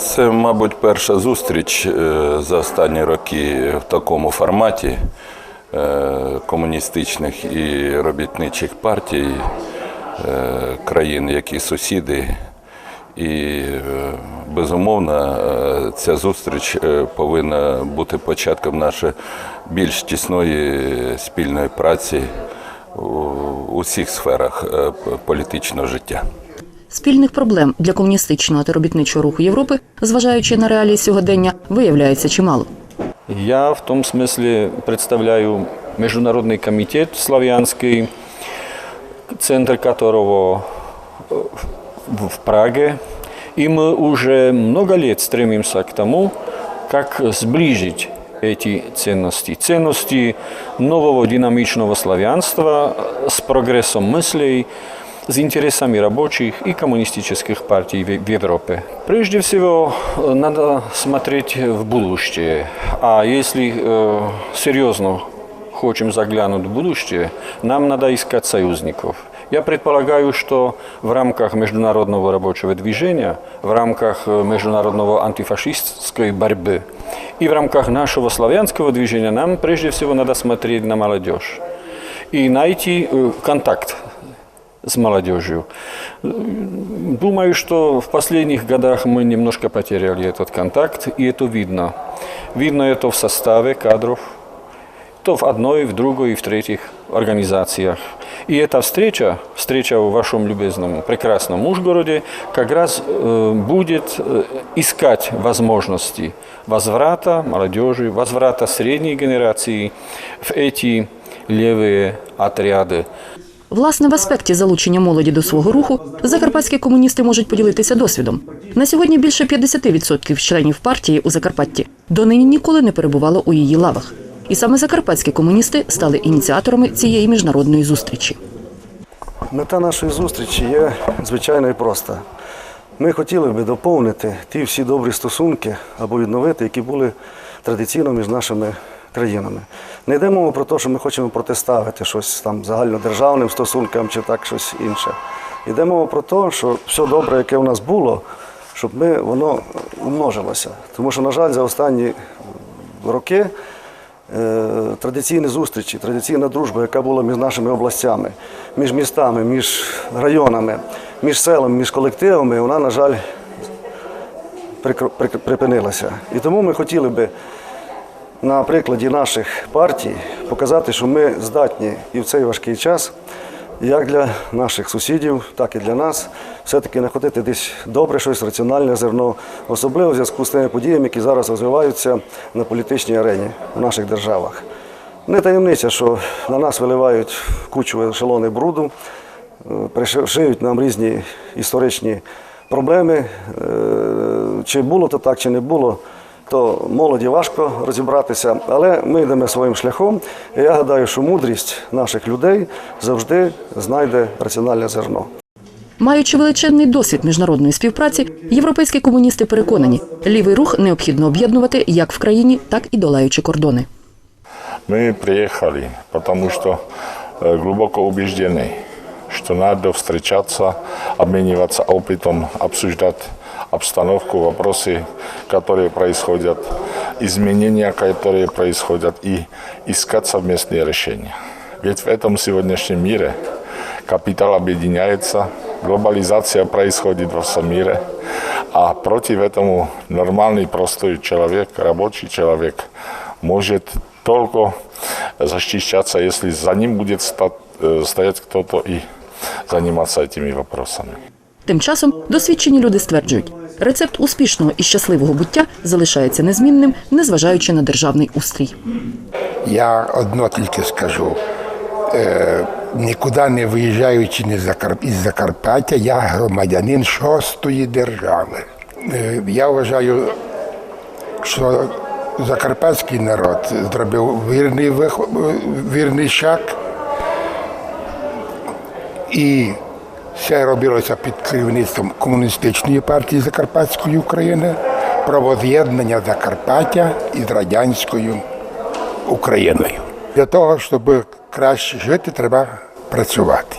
Це, мабуть, перша зустріч е, за останні роки в такому форматі е, комуністичних і робітничих партій е, країн, які сусіди. І безумовно, ця зустріч повинна бути початком нашої більш тісної спільної праці у усіх сферах політичного життя Спільних проблем для комуністичного та робітничого руху Європи, зважаючи на реалії сьогодення, виявляється чимало. Я в том смысле представляю Международный комитет славянский, центр которого э, в в Праге. И мы уже много лет стремимся к тому, как сближить эти ценности. Ценности нового динамичного славянства с прогрессом мыслей, с интересами рабочих и коммунистических партий в Европе. Прежде всего, э, надо смотреть в будущее. А если э, серьезно хотим заглянуть в будущее, нам надо искать союзников. Я предполагаю, что в рамках международного рабочего движения, в рамках э, международного антифашистской борьбы и в рамках нашего славянского движения нам прежде всего надо смотреть на молодежь и найти э, контакт с молодежью. Думаю, что в последних годах мы немножко потеряли этот контакт, и это видно. Видно это в составе кадров, то в одной, в другой и в третьих организациях. И эта встреча, встреча в вашем любезном, прекрасном Ужгороде, как раз э, будет э, искать возможности возврата молодежи, возврата средней генерации в эти левые отряды. Власне, в аспекті залучення молоді до свого руху закарпатські комуністи можуть поділитися досвідом. На сьогодні більше 50% членів партії у Закарпатті донині ніколи не перебувало у її лавах. І саме закарпатські комуністи стали ініціаторами цієї міжнародної зустрічі. Мета нашої зустрічі є звичайно і проста. Ми хотіли би доповнити ті всі добрі стосунки або відновити, які були традиційно між нашими країнами. Не йде мова про те, що ми хочемо протиставити щось там загальнодержавним стосункам чи так щось інше. Йде мова про те, що все добре, яке у нас було, щоб ми, воно умножилося. Тому що, на жаль, за останні роки е, традиційні зустрічі, традиційна дружба, яка була між нашими областями, між містами, між районами, між селами, між колективами, вона, на жаль, припинилася. І тому ми хотіли би на прикладі наших партій показати, що ми здатні і в цей важкий час, як для наших сусідів, так і для нас, все-таки знаходити десь добре щось, раціональне зерно, особливо в зв'язку з тими подіями, які зараз розвиваються на політичній арені в наших державах. Не таємниця, що на нас виливають кучу ешелони бруду, пришивають нам різні історичні проблеми. Е, Чи було то так, чи не було, то молоді важко розібратися, але ми йдемо своїм шляхом. І я гадаю, що мудрість наших людей завжди знайде раціональне зерно. Маючи величезний досвід міжнародної співпраці, європейські комуністи переконані, лівий рух необхідно об'єднувати як в країні, так і долаючи кордони. Мы приехали, потому что э, глубоко убеждены, Что надо встречаться, обмениваться опытом, обсуждать обстановку, вопросы, которые происходят, изменения, которые происходят, и искать совместные решения. Ведь в этом сегодняшнем мире капитал объединяется, глобализация происходит во всем мире, а против этому нормальный, простой человек, рабочий человек может только защищаться, если за ним будет э, стоять кто-то и заниматься этими вопросами. Тим часом досвідчені люди стверджують, рецепт успішного і щасливого буття залишається незмінним, незважаючи на державний устрій. Я одно тільки скажу. Е, нікуди не виїжджаючи із Закарпаття, я громадянин шостої держави. Е, я вважаю, що закарпатський народ зробив вірний, вих- вірний шаг. І все робилося під керівництвом Комуністичної партії Закарпатської України про воз'єднання Закарпаття із радянською Україною. Для того, щоб краще жити, треба працювати.